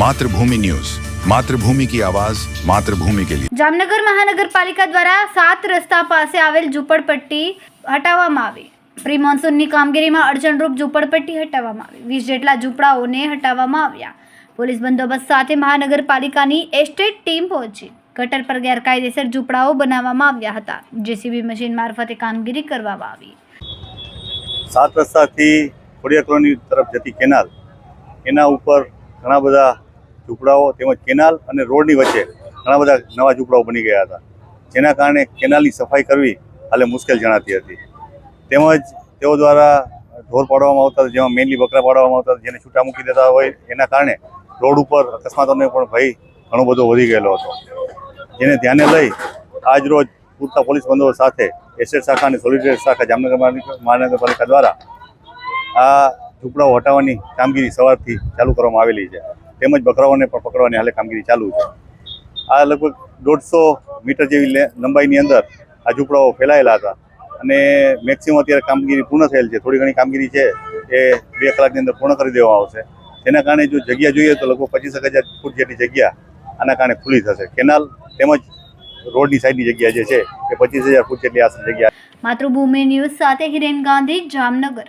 Mathrubhumi news Mathrubhumi કી આવાજ માતૃભૂમિ કે લીએ જામનગર મહાનગરપાલિકા દ્વારા સાત રસ્તા પાસે આવેલ ઝૂંપડપટ્ટી હટાવવામાં આવી. પ્રી મોન્સૂનની કામગીરીમાં અડચણરૂપ ઝૂંપડપટ્ટી હટાવવામાં આવી. વીસ જેટલા ઝૂંપડાઓને હટાવવામાં આવ્યા. પોલીસ બંદોબસ્ત સાથે મહાનગરપાલિકાની એસ્ટેટ ટીમ પહોંચી. ગટર પર ગેરકાયદેસર ઝૂંપડાઓ બનાવવામાં આવ્યા હતા. જેસીબી મશીન મારફતે કામગીરી કરવામાં આવી. સાત રસ્તાથી ખોડિયા કોલોની તરફ જતી કેનાલ એના ઉપર ઘણા બધા ઝૂંપડાઓ તેમજ કેનાલ અને રોડની વચ્ચે ઘણા બધા નવા ઝૂંપડાઓ બની ગયા હતા. જેના કારણે કેનાલની સફાઈ કરવી હાલે મુશ્કેલ જણાતી હતી. તેમજ તેઓ દ્વારા ઢોર પાડવામાં આવતા જેમાં મેનલી બકરા પાડવામાં આવતા જેને છૂટા મૂકી દેતા હોય એના કારણે રોડ ઉપર અકસ્માતોને પણ ભય ઘણો બધો વધી ગયેલો હતો. જેને ધ્યાને લઈ આજરોજ પૂરતા પોલીસ બંદોબસ્ત સાથે એસએડ શાખા અને સોલિડેટ શાખા જામનગર મહાનગર- મહાનગરપાલિકા દ્વારા આ ઝૂંપડાઓ હટાવવાની કામગીરી સવારથી ચાલુ કરવામાં આવેલી છે. તેમજ બકરાઓને પણ પકડવાની હાલે કામગીરી ચાલુ છે. આ લગભગ દોઢસો મીટર જેવી લંબાઈની અંદર આ ઝૂંપડાઓ ફેલાયેલા હતા. અને મેક્સિમમ અત્યારે કામગીરી પૂર્ણ થયેલ છે. થોડી ઘણી કામગીરી છે એ બે કલાકની અંદર પૂર્ણ કરી દેવામાં આવશે. તેના કારણે જો જગ્યા જોઈએ તો લગભગ પચીસ હજાર ફૂટ જેટલી જગ્યા આના કારણે ખુલ્લી થશે. કેનાલ તેમજ રોડની સાઈડની જગ્યા જે છે એ પચીસ હજાર ફૂટ જેટલી આશરે જગ્યા માતૃભૂમિ ન્યૂઝ સાથે હિરેન ગાંધી, જામનગર.